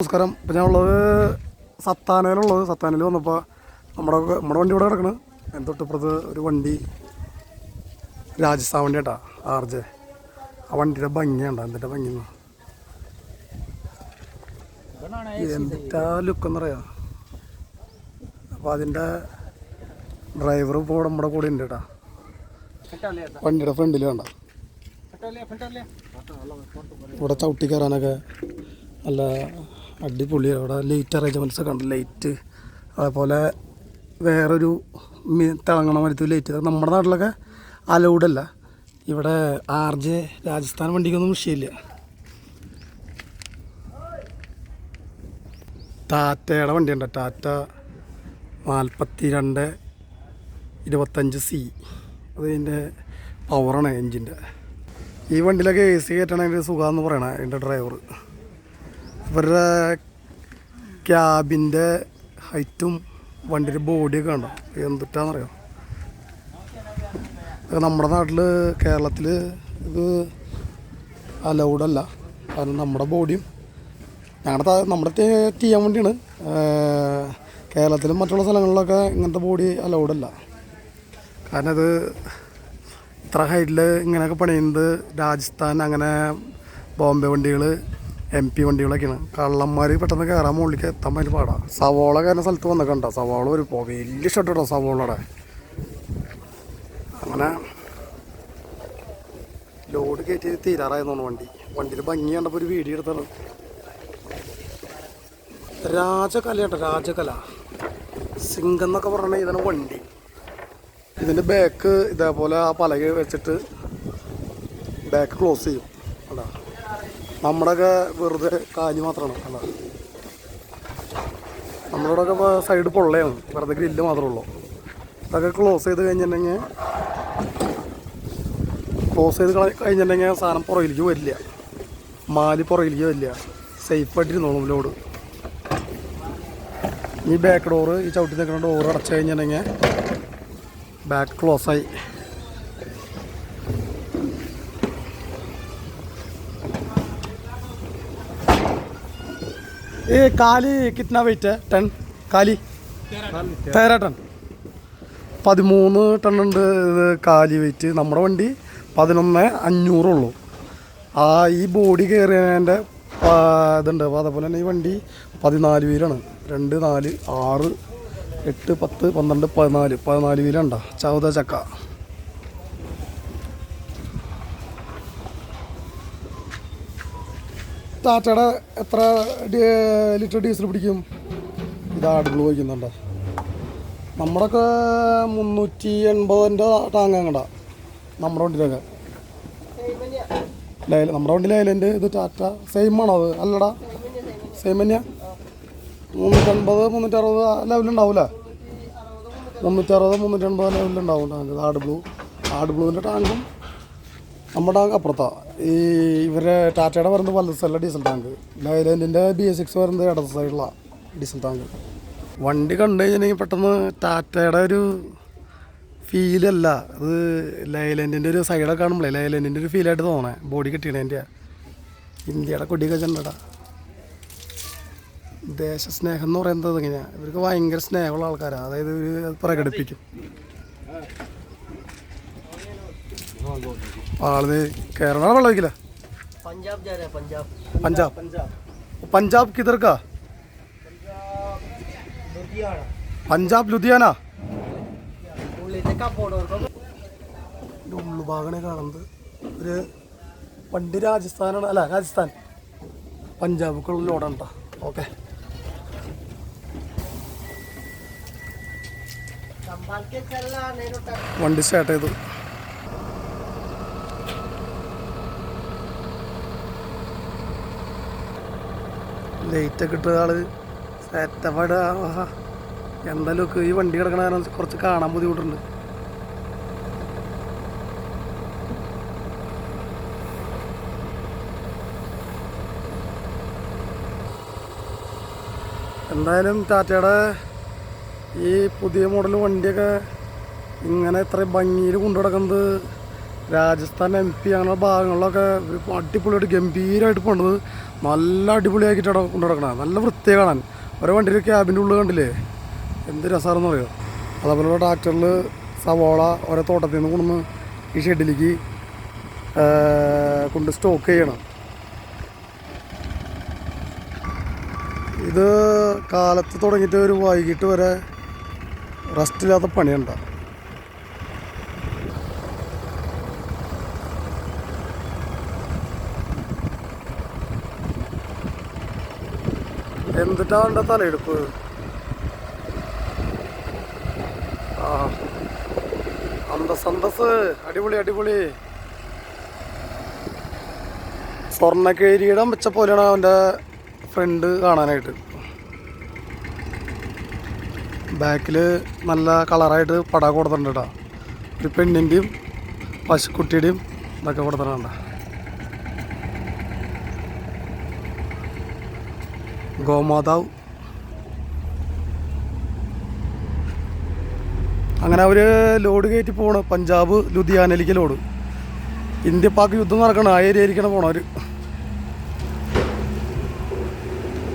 നമസ്കാരം. ഇപ്പം ഞാനുള്ളത് സത്താനയിലുള്ളത്. സത്താനയിൽ വന്നപ്പോൾ നമ്മുടെ നമ്മുടെ വണ്ടി ഇവിടെ കിടക്കണ്. അതിന് തൊട്ടിപ്പുറത്ത് ഒരു വണ്ടി രാജസ്ഥാൻ വണ്ടി കേട്ടാ ആർ ജെ. ആ വണ്ടിയുടെ ഭംഗിയുണ്ട എന്തിന്റെ ഭംഗി എന്തിട്ടാ ലുക്കെന്ന് പറയാ അപ്പോൾ അതിന്റെ ഡ്രൈവർ ഇപ്പോൾ നമ്മുടെ കൂടെ ഉണ്ട് കേട്ടാ വണ്ടിയുടെ ഫ്രണ്ടിൽ വേണ്ട ഇവിടെ ചവിട്ടി കയറാനൊക്കെ നല്ല അടിപൊളിയാണ് അവിടെ ലൈറ്റ് അറേഞ്ച്മെന്റ്സ് ഒക്കെ ഉണ്ട്. ലൈറ്റ് അതേപോലെ വേറൊരു തിളങ്ങണ മരത്തിൽ ലൈറ്റ് നമ്മുടെ നാട്ടിലൊക്കെ അലൗഡല്ല ഇവിടെ ആർ ജെ രാജസ്ഥാൻ വണ്ടിക്കൊന്നും വിഷയമില്ല. ടാറ്റയുടെ വണ്ടിയുണ്ട്. ടാറ്റ നാൽപ്പത്തി രണ്ട് ഇരുപത്തഞ്ച് സി. അതിന്റെ പവറാണ് എൻജിന്റെ ഈ വണ്ടിയിലൊക്കെ എ സി കയറ്റണമെങ്കിൽ സുഖമെന്ന് പറയണേ എന്റെ ഡ്രൈവർ ഇവരുടെ ക്യാബിന്റെ ഹൈറ്റും വണ്ടിയുടെ ബോഡിയൊക്കെ ഉണ്ടോ എന്തിട്ടാണെന്നറിയോ നമ്മുടെ നാട്ടിൽ കേരളത്തിൽ ഇത് അലൗഡല്ല കാരണം നമ്മുടെ ബോഡിയും ഞങ്ങളുടെ നമ്മുടെ ചെയ്യാൻ വേണ്ടിയാണ്. കേരളത്തിലും മറ്റുള്ള സ്ഥലങ്ങളിലൊക്കെ ഇങ്ങനത്തെ ബോഡി അലൗഡല്ല കാരണം ഇത് ഇത്ര ഹൈറ്റിൽ ഇങ്ങനെയൊക്കെ പണിയുന്നത് രാജസ്ഥാൻ അങ്ങനെ ബോംബെ വണ്ടികൾ എം പി വണ്ടികളൊക്കെയാണ്. കള്ളന്മാർ പെട്ടെന്ന് കയറാൻ മുകളിലേക്ക് എത്താൻ വേണ്ടി പാടാ. സവോള കയറുന്ന സ്ഥലത്ത് വന്നൊക്കെ ഉണ്ടോ സവോള ഒരു പോ വലിയ ഷർട്ട് കേട്ടോ സവോളയുടെ അങ്ങനെ ലോഡ് കയറ്റി തീരാറായിരുന്നു വണ്ടി. വണ്ടിയിൽ ഭംഗി കണ്ടപ്പോൾ ഒരു വീഡിയോ എടുത്താണ്. രാജകല കേട്ടോ രാജകല. സിംഗം എന്നൊക്കെ പറഞ്ഞാൽ ഇതാണ് വണ്ടി. ഇതിന്റെ ബാക്ക് ഇതേപോലെ ആ പലക വെച്ചിട്ട് ബാക്ക് ക്ലോസ് ചെയ്യും. അല്ല നമ്മുടെയൊക്കെ വെറുതെ കാഞ്ഞു മാത്രമാണ്. അല്ല. നമ്മളോടൊക്കെ സൈഡ് പൊള്ളയാണ്. വെറുതെ ഗ്രില്ല് മാത്രമേ ഉള്ളൂ. അതൊക്കെ ക്ലോസ് ചെയ്ത് കഴിഞ്ഞിട്ടുണ്ടെങ്കിൽ ക്ലോസ് ചെയ്ത് കഴിഞ്ഞിട്ടുണ്ടെങ്കിൽ സാധനം പുറകിലേക്ക് വരില്ല. മാലി പുറകിലേക്ക് വരില്ല. സേഫായിട്ടിരുന്നോളും ലോഡ് ഈ ബാക്ക് ഡോറ് ഈ ചവിട്ടി നിൽക്കുന്ന ഡോറ് അടച്ചു കഴിഞ്ഞിട്ടുണ്ടെങ്കിൽ ബാക്ക് ക്ലോസായി ये काली कितना वेट है टन काली തേര ടൺ പതിമൂന്ന് ടൺ ഉണ്ട് ഇത് കാലി വെയിറ്റ് നമ്മുടെ വണ്ടി പതിനൊന്ന് അഞ്ഞൂറുള്ളൂ ആ ഈ ബോഡി കയറിയതിൻ്റെ ഇതുണ്ട് അപ്പോൾ അതേപോലെ തന്നെ ഈ വണ്ടി പതിനാല് വീലാണ് രണ്ട് നാല് ആറ് എട്ട് പത്ത് പന്ത്രണ്ട് പതിനാല് പതിനാല് വീലുണ്ടോ ചൗത ചക്ക ടാറ്റയുടെ എത്ര ലിറ്റർ ഡീസൽ പിടിക്കും? ഇതാട് ആടുകൾ വയ്ക്കുന്നുണ്ടോ നമ്മുടെയൊക്കെ മുന്നൂറ്റി എൺപതിന്റെ ടാങ്ക് അങ്ങടാ നമ്മുടെ വണ്ടിയിലൊക്കെ. ലൈല നമ്മുടെ വണ്ടി ലൈലന്റെ ഇത് ടാറ്റ സെയിം ആണോ അത്? അല്ലടാ. സെയിം തന്നെയാ. മുന്നൂറ്റൻപത് മുന്നൂറ്ററുപത് ലെവലുണ്ടാവില്ലേ മുന്നൂറ്ററുപത് മുന്നൂറ്റൻപത് ലെവലുണ്ടാവും ടാങ്ക് ആട് ബ്ലൂ ആട് ബ്ലൂവിന്റെ ടാങ്കും നമ്മുടെ അപ്പുറത്ത. ഈ ഇവരെ ടാറ്റയുടെ വരുന്നത് വലത് ഡീസൽ ടാങ്ക് ലൈലൻഡിന്റെ ബി എസ് സിക്സ് വരുന്നത് ഇടത് സൈഡിലുള്ള ഡീസൽ ടാങ്ക് വണ്ടി കണ്ടു കഴിഞ്ഞിട്ടുണ്ടെങ്കിൽ പെട്ടെന്ന് ടാറ്റയുടെ ഒരു ഫീലല്ല അത് ലൈലൻഡിന്റെ ഒരു സൈഡൊക്കെ കാണുമ്പോഴേ ലൈലൻഡിന്റെ ഒരു ഫീലായിട്ട് തോന്നണേ ബോഡി കിട്ടിയതിന്റെ ഇന്ത്യയുടെ കൊടിയൊക്കെ ചെണ്ടടാ ദേശസ്നേഹം എന്ന് പറയുന്നത് ഇങ്ങനെയാണ് ഇവർക്ക് ഭയങ്കര സ്നേഹമുള്ള ആൾക്കാരാണ് അതായത് ഇവർ പ്രകടിപ്പിക്കും. കേരള വെള്ളം ഒഴിക്കില്ല പഞ്ചാബ് പഞ്ചാബ്. കിധർ പഞ്ചാബ്. ലുധിയാന? ഇതിന്റെ ഉള്ളുഭാഗമാണ് കാണുന്നത്. ഒരു പണ്ട് രാജസ്ഥാനാണ്. അല്ല രാജസ്ഥാൻ. പഞ്ചാബുക്കുള്ള ലോഡാണ് ഓക്കെ. വണ്ടി സ്റ്റാർട്ട് ചെയ്തു. ലൈറ്റൊക്കെ ഇട്ട ആൾ. സെറ്റപ്പാട് എന്തായാലും ഈ വണ്ടി കിടക്കണ കുറച്ച് കാണാൻ ബുദ്ധിമുട്ടുണ്ട്. എന്തായാലും ടാറ്റയുടെ ഈ പുതിയ മോഡൽ വണ്ടിയൊക്കെ ഇങ്ങനെ ഇത്ര ഭംഗിയിൽ കൊണ്ടു നടക്കുന്നത് രാജസ്ഥാൻ എം പി അങ്ങനെ ഭാഗങ്ങളിലൊക്കെ അടിപൊളിയായിട്ട് ഗംഭീരമായിട്ട് പോണത് നല്ല അടിപൊളിയാക്കിയിട്ടാണ് കൊണ്ടു നടക്കണത് നല്ല വൃത്തിയെ കാണാൻ. ഓരോ വണ്ടിയിൽ ക്യാബിന്റെ ഉള്ളിൽ കണ്ടില്ലേ? എന്ത് രസമാണെന്ന് അറിയോ? അതേപോലെ ട്രാക്ടറിൽ സവോള ഓരോ തോട്ടത്തിൽ നിന്ന് കൊണ്ടുവന്ന് ഈ ഷെഡിലേക്ക് കൊണ്ട് സ്റ്റോക്ക് ചെയ്യണം. ഇത് കാലത്ത് തുടങ്ങിയിട്ട് ഒരു വൈകിട്ട് വരെ റെസ്റ്റ് ഇല്ലാത്ത എന്നിട്ടാ അവന്റെ തലയെടുപ്പ് ആ. അന്തസ് അന്തസ് അടിപൊളി. അടിപൊളി സ്വർണക്കേരിയിടം വെച്ച പോലെയാണ് അവന്റെ ഫ്രണ്ട് കാണാനായിട്ട്. ബാക്കിൽ നല്ല കളറായിട്ട് പട കൊടുത്തിട്ടുണ്ട് കേട്ടോ. ഒരു പെണ്ണിന്റെയും പശുക്കുട്ടിയുടെയും ഇതൊക്കെ കൊടുത്തിട്ടുണ്ട്. ഗോമാതാവ്. അങ്ങനെ അവർ ലോഡ് കയറ്റി പോകണം പഞ്ചാബ് ലുധിയാനയിലേക്ക് ലോഡ്. ഇന്ത്യ പാക്ക് യുദ്ധം നടക്കണം ആ ഏരിയയിലേക്കാണ് പോണവർ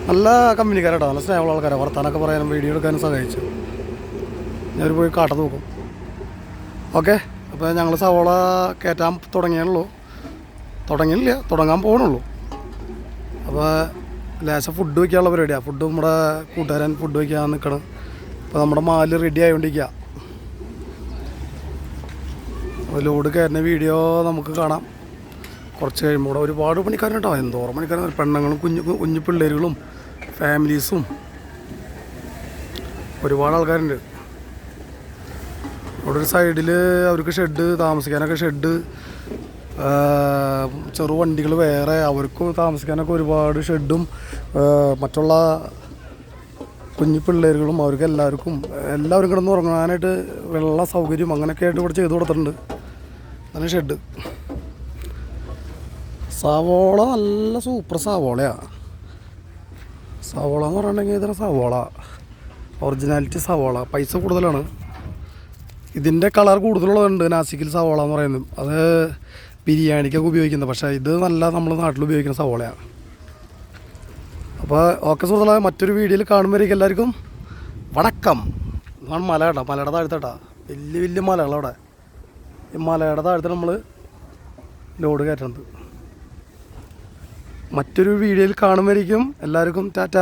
നല്ല കമ്പനിക്കാരാട്ടോ. നല്ല സ്നേഹമുള്ള ആൾക്കാരാണ് വർത്താനൊക്കെ പറയാനും വീഡിയോ എടുക്കാനും സഹായിച്ചു. ഞാൻ പോയി കാട്ടത്ത് നോക്കും. ഓക്കെ അപ്പോൾ ഞങ്ങൾ സവോള കയറ്റാൻ തുടങ്ങിയാണല്ലോ തുടങ്ങിയില്ല. തുടങ്ങാൻ പോകണുള്ളൂ അപ്പോൾ ലേശം ഫുഡ് വയ്ക്കാനുള്ള പരിപാടിയാണ് ഫുഡ് നമ്മുടെ കൂട്ടുകാരൻ ഫുഡ് വയ്ക്കാൻ നിൽക്കണം അപ്പോൾ നമ്മുടെ മാൽ റെഡി ആയതുകൊണ്ടിരിക്കുക ലോഡ് കയറുന്ന വീഡിയോ നമുക്ക് കാണാം. കുറച്ച് കഴിയുമ്പോൾ ഇവിടെ ഒരുപാട് പണിക്കാരുണ്ടോ എന്തോരം പണിക്കാരും. പെണ്ണുങ്ങളും കുഞ്ഞു കുഞ്ഞു പിള്ളേരുകളും ഫാമിലീസും ഒരുപാട് ആൾക്കാരുണ്ട്. അവിടെ ഒരു സൈഡിൽ അവർക്ക് ഷെഡ് താമസിക്കാനൊക്കെ ഷെഡ് ചെറു വണ്ടികൾ വേറെ അവർക്ക് താമസിക്കാനൊക്കെ ഒരുപാട് ഷെഡും മറ്റുള്ള കുഞ്ഞു പിള്ളേരുകളും അവർക്ക് എല്ലാവർക്കും എല്ലാവരും കിടന്ന് ഉറങ്ങാനായിട്ട് വെള്ള സൗകര്യം അങ്ങനെയൊക്കെ ആയിട്ട് ഇവിടെ ചെയ്ത് കൊടുത്തിട്ടുണ്ട്. അങ്ങനെ ഷെഡ്. സവോള നല്ല സൂപ്പർ സവോളയാണ് സവോള എന്ന് പറഞ്ഞിട്ടുണ്ടെങ്കിൽ ഇതാണ് സവോള. ഒറിജിനാലിറ്റി സവോള. പൈസ കൂടുതലാണ്. ഇതിന്റെ കളർ കൂടുതലുള്ളതുണ്ട് നാസിക്കിൽ സവോള എന്ന് പറയുന്നത്. അത് ബിരിയാണിക്കൊക്കെ ഉപയോഗിക്കുന്നത്. പക്ഷേ ഇത് നല്ല നമ്മൾ നാട്ടിൽ ഉപയോഗിക്കുന്ന സവോളയാണ്. അപ്പോൾ ഓക്കെ സുഹൃത്തുക്കളെ മറ്റൊരു വീഡിയോയിൽ കാണുമ്പോഴേക്കും എല്ലാവർക്കും വടക്കം ഇതാണ് മല കേട്ടോ. മലയുടെ താഴ്ത്തട്ടാ വലിയ വലിയ മലകളവിടെ ഈ മലയുടെ താഴ്ത്ത് നമ്മൾ ലോഡ് കയറ്റുന്നത് മറ്റൊരു വീഡിയോയിൽ കാണുമ്പോഴേക്കും എല്ലാവർക്കും ടാറ്റ.